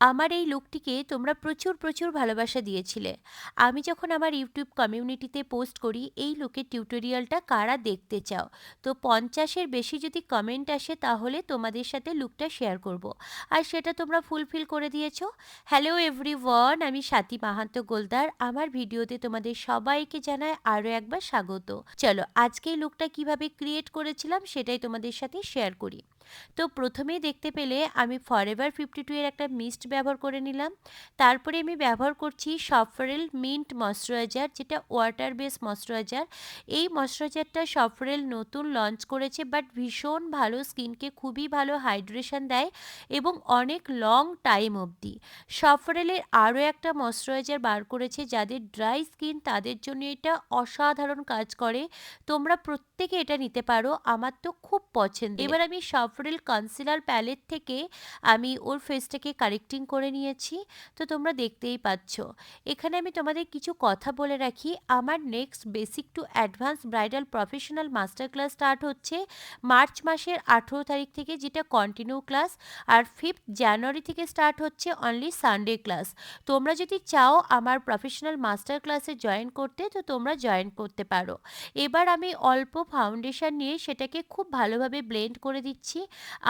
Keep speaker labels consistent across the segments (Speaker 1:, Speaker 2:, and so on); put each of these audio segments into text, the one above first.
Speaker 1: আমার এই লুকটিকে তোমরা প্রচুর প্রচুর ভালোবাসা দিয়েছিলে। আমি যখন আমার ইউটিউব কমিউনিটিতে পোস্ট করি, এই লুকের টিউটোরিয়ালটা কারা দেখতে চাও? তো পঞ্চাশের বেশি যদি কমেন্ট আসে, তাহলে তোমাদের সাথে লুকটা শেয়ার করব। আর সেটা তোমরা ফুলফিল করে দিয়েছ। হ্যালো এভরি ওয়ান আমি সাথী মাহান্ত গোলদার। আমার ভিডিওতে তোমাদের সবাইকে জানায় আরও একবার স্বাগত। চলো, আজকে লুকটা কীভাবে ক্রিয়েট করেছিলাম, সেটাই তোমাদের সাথে শেয়ার করি। তো প্রথমেই দেখতে পেলে আমি ফরএভার ফিফটি টু এর একটা মিস্ট ব্যবহার করে নিলাম। তারপরে আমি ব্যবহার করছি সফরেল মিন্ট ময়শ্চারাইজার যেটা ওয়াটার বেস ময়শ্চারাইজার এই ময়শ্চারাইজারটা সফরেল নতুন লঞ্চ করেছে বাট ভীষণ ভালো স্কিনকে খুবই ভালো হাইড্রেশন দেয় এবং অনেক লং টাইম অবধি। সফরেলের আরও একটা ময়শ্চারাইজার বার করেছে, যাদের ড্রাই স্কিন তাদের জন্য এটা অসাধারণ কাজ করে। তোমরা প্রত্যেকে এটা নিতে পারো, আমার তো খুব পছন্দ এবার আমি সফরেল কনসিলার প্যালেট থেকে আমি ওর ফেসটাকে কারেক্টিং করে নিয়েছি। তো তোমরা দেখতেই পাচ্ছ। এখানে আমি তোমাদের কিছু কথা বলে রাখি। আমার next basic to advance bridal professional master class start হচ্ছে মার্চ মাসের আঠেরো তারিখ থেকে, যেটা কন্টিনিউ ক্লাস। আর ফিফথ জানুয়ারি থেকে স্টার্ট হচ্ছে অনলি সানডে ক্লাস। তোমরা যদি চাও আমার প্রফেশনাল মাস্টার ক্লাসে জয়েন করতে, তো তোমরা জয়েন করতে পারো। এবার আমি অল্প ফাউন্ডেশন নিয়ে সেটাকে খুব ভালোভাবে ব্লেন্ড করে দিচ্ছি।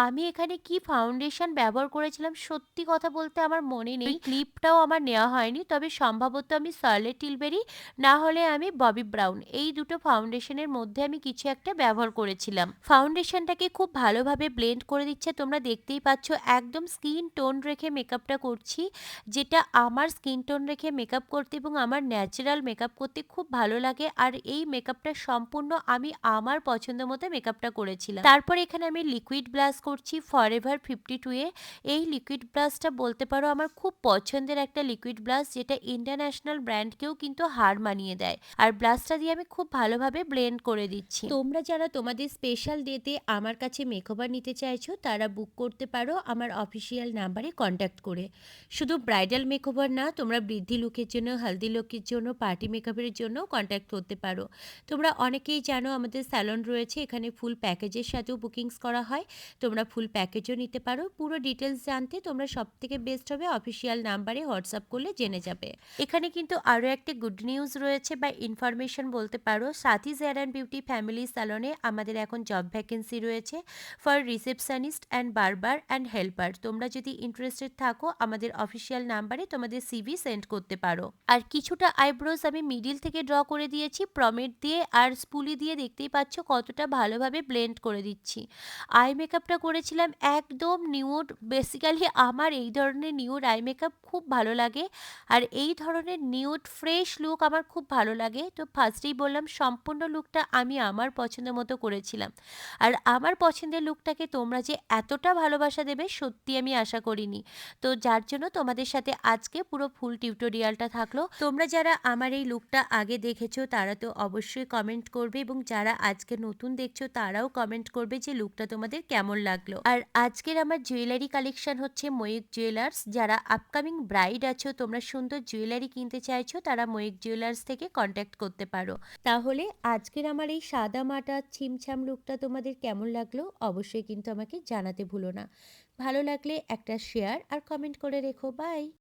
Speaker 1: আমি এখানে কি ফাউন্ডেশন ব্যবহার করেছিলাম সত্যি কথা বলতে আমার মনে নেই। ক্লিপটাও আমার নেওয়া হয়নি তবে সম্ভবত আমি সার্লে টিলবেরি না হলে আমি ববি ব্রাউন এই দুটো ফাউন্ডেশনের মধ্যে আমি কিছু একটা ব্যবহার করেছিলাম। ফাউন্ডেশনটাকে খুব ভালোভাবে ব্লেন্ড করে দিচ্ছে তোমরা দেখতেই পাচ্ছ একদম স্কিন টোন রেখে মেকআপটা করছি যেটা আমার স্কিন টোন রেখে মেকআপ করতে এবং আমার ন্যাচারাল মেকআপ করতে খুব ভালো লাগে। আর এই মেকআপটা সম্পূর্ণ আমি আমার পছন্দ মতো মেকআপটা করেছিলাম। তারপর এখানে আমি লিকুইড ব্লাশ করছি ফরএভার ফিফটি টু এ। এই লিকুইড ব্লাশটা বলতে পারো আমার খুব পছন্দের একটা লিকুইড ব্লাশ যেটা ইন্টারন্যাশনাল ব্র্যান্ডকেও কিন্তু হার মানিয়ে দেয়। আর ব্লাশটা দিয়ে আমি খুব ভালোভাবে ব্লেন্ড করে দিচ্ছি। তোমরা যারা তোমাদের স্পেশাল ডেতে আমার কাছে মেকওভার নিতে চাইছো, তারা বুক করতে পারো আমার অফিসিয়াল নাম্বারে কন্ট্যাক্ট করে। শুধু ব্রাইডাল মেকওভার না, তোমরা বৃদ্ধি লুকের জন্য, হলদি লুকের জন্য পার্টি মেকআপের জন্য কন্ট্যাক্ট করতে পারো। তোমরা অনেকেই জানো আমাদের স্যালন রয়েছে, এখানে ফুল প্যাকেজের সাথেও বুকিংস করা হয়। তোমরা ফুল প্যাকেজও নিতে পারো। পুরো ডিটেলস জানতে তোমরা সব থেকে বেস্ট হবে অফিসিয়াল নাম্বারে হোয়াটসঅ্যাপ করলে জেনে যাবে। এখানে কিন্তু আরও একটি গুড নিউজ রয়েছে বা ইনফরমেশন বলতে পারো। সাথী জেয়ার অ্যান্ড বিউটি ফ্যামিলি স্যালনে আমাদের এখন জব ভ্যাকেন্সি রয়েছে for receptionist and barber and helper তোমরা যদি ইন্টারেস্টেড থাকো আমাদের অফিসিয়াল নাম্বারে তোমাদের সিভি সেন্ড করতে পারো। আর কিছুটা আইব্রোজ আমি মিডিল থেকে ড্র করে দিয়েছি। প্রমেট দিয়ে আর স্পুলি দিয়ে দেখতেই পাচ্ছ কতটা ভালোভাবে ব্লেন্ড করে দিচ্ছি। আই মেকআপটা করেছিলাম একদম নিউড বেসিক্যালি আমার এই ধরনের নিউড আই মেকআপ খুব ভালো লাগে। আর এই ধরনের নিউড ফ্রেশ লুক আমার খুব ভালো লাগে। তো ফার্স্টেই বললাম, সম্পূর্ণ লুকটা আমি আমার পছন্দ মতো করেছিলাম। আর আমার পছন্দের লুকটাকে তোমরা যে এতটা ভালোবাসা দেবে, সত্যি আমি আশা করিনি। তো যার জন্য তোমাদের সাথে আজকে পুরো ফুল টিউটোরিয়ালটা থাকল। তোমরা যারা আমার এই লুকটা আগে দেখেছ, তারা তো অবশ্যই কমেন্ট করবে এবং যারা আজকে নতুন দেখছ, তারাও কমেন্ট করবে যে লুকটা তোমাদের কেমন লাগল? আর আজকের আমার জুয়েলারি কালেকশন হচ্ছে ময়ূক জুয়েলার্স যারা আপকামিং ব্রাইড আছো, তোমরা সুন্দর জুয়েলারি কিনতে চাইছো, তারা ময়ূক জুয়েলার্স থেকে কন্ট্যাক্ট করতে পারো। তাহলে আজকের আমার এই সাদা মাটা ছিমছাম লুকটা তোমাদের কেমন লাগল, অবশ্যই কিন্তু আমাকে জানাতে ভুলো না। ভালো লাগলে একটা শেয়ার আর কমেন্ট করে রেখো। বাই